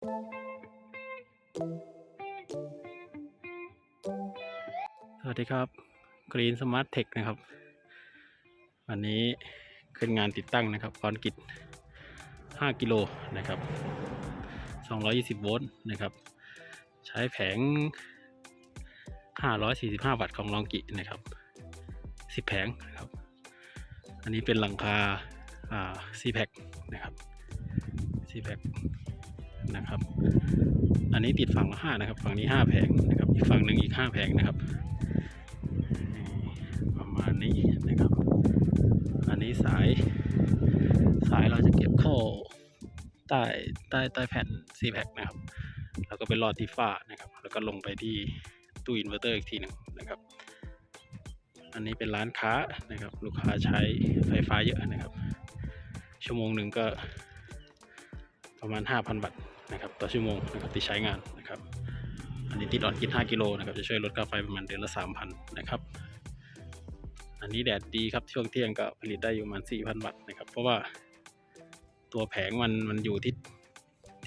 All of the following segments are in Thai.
สวัสดีครับ Green Smart Tech นะครับ วันนี้ขึ้นงานติดตั้งนะครับคอนกรีต5 กิโลนะครับ 220 โวลต์นะครับ ใช้แผง 545 วัตต์ของลองกินะครับ 10 แผงนะครับ อันนี้เป็นหลังคา อ่า c p a c นะครับ c p a c นะครับ อันนี้ติดฝั่งละห้านะครับ ฝั่งนี้ห้าแผงนะครับ อีกฝั่งหนึ่งอีกห้าแผงนะครับ ประมาณนี้นะครับ อันนี้สายสายเราจะเก็บเข้าใต้ใต้ใต้แผ่นซีแพคนะครับ แล้วก็ไปรอดที่ฝ้านะครับ แล้วก็ลงไปที่ตู้อินเวอร์เตอร์อีกทีหนึ่งนะครับ อันนี้เป็นร้านค้านะครับ ลูกค้าใช้ไฟฟ้าเยอะนะครับ ชั่วโมงหนึ่งก็ประมาณ 5,000วัตต์ นะครับต่อชั่วโมงนะครับที่ใช้งานนะครับ อันนี้ติดออนกิน5กิโลนะครับจะช่วยลดค่าไฟประมาณเดือนละ 3,000นะครับอันนี้แดดดีครับช่วงเที่ยงก็ผลิตได้อยู่ประมาณ 4,000 วัตต์นะครับ เพราะว่าตัวแผงมันมันอยู่ทิศ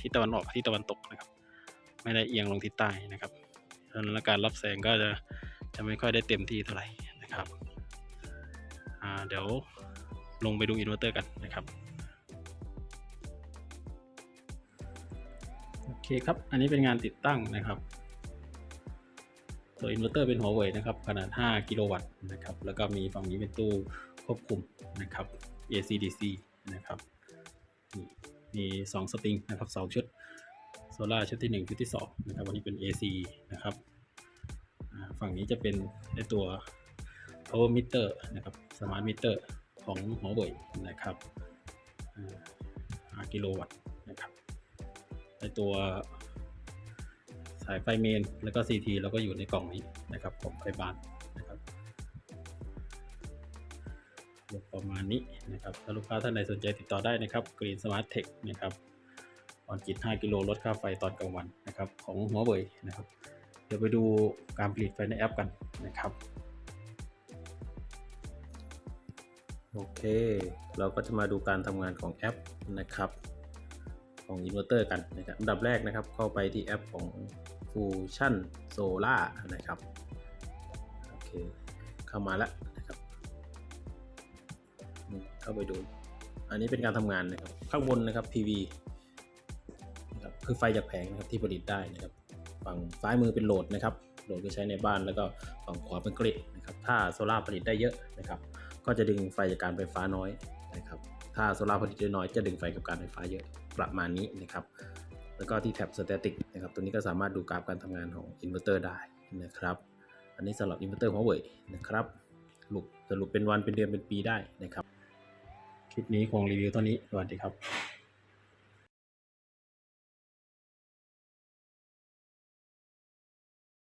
ทิศตะวันออกที่ตะวันตกนะครับ ไม่ได้เอียงลงทิศใต้นะครับเพราะฉะนั้นการรับแสงก็จะจะไม่ค่อยได้เต็มที่เท่าไหร่นะครับเดี๋ยวลงไปดูอินเวอร์เตอร์กันนะครับ เคครับ อันนี้เป็นงานติดตั้งนะครับ ตัวอินเวอร์เตอร์เป็นหัวเว่ยนะครับ ขนาด 5 กิโลวัตต์นะครับ แล้วก็มีฝั่งนี้เป็นตู้ควบคุมนะครับ AC DC นะครับ มี 2สปริงนะครับ 2 ชุด โซล่าชุดที่ 1 ชุดที่ 2 นะครับ วันนี้เป็น AC นะครับ ฝั่งนี้จะเป็นในตัว power meter นะครับ smart meter ของหัวเว่ยนะครับอ่า5กิโลวัตต์ นะครับในตัวสายไฟเมน แล้วก็ CT แล้วก็อยู่ในกล่องนี้นะครับของไฟบ้านนะครับประมาณนี้นะครับถ้าลูกค้าท่านใดสนใจติดต่อได้นะครับ Green Smart Tech นะครับตอนกิจ5กิโลลดค่าไฟตอนกลางวันนะครับของหัวเว่ยนะครับ เดี๋ยวไปดูการผลิตไฟในแอปกันนะครับโอเค เราก็จะมาดูการทำงานของแอปนะครับ ของอินเวอร์เตอร์กันนะครับอันดับแรกนะครับเข้าไปที่แอปของ Fusion Solar นะครับโอเคเข้ามาแล้วนะครับเข้าไปดู อันนี้เป็นการทำงานนะครับข้างบนนะครับ PV นะครับคือไฟจากแผงนะครับที่ผลิตได้นะครับฝั่งซ้ายมือเป็นโหลดนะครับโหลดก็ใช้ในบ้านแล้วก็ฝั่งขวาเป็นกริดนะครับถ้าโซลาร์ผลิตได้เยอะนะครับ ก็จะดึงไฟจากการไฟฟ้าน้อยนะครับ ถ้าโซลาร์ผลิตได้น้อยจะดึงไฟกับการไฟฟ้าเยอะประมาณนี้นะครับ แล้วก็ที่แท็บสแตติกนะครับ ตัวนี้ก็สามารถดูกราฟการทำงานของอินเวอร์เตอร์ได้นะครับ อันนี้สำหรับอินเวอร์เตอร์หัวเว่ยนะครับสรุปสรุปเป็นวันเป็นเดือนเป็นปีได้นะครับ คลิปนี้คงรีวิวเท่านี้สวัสดีครับ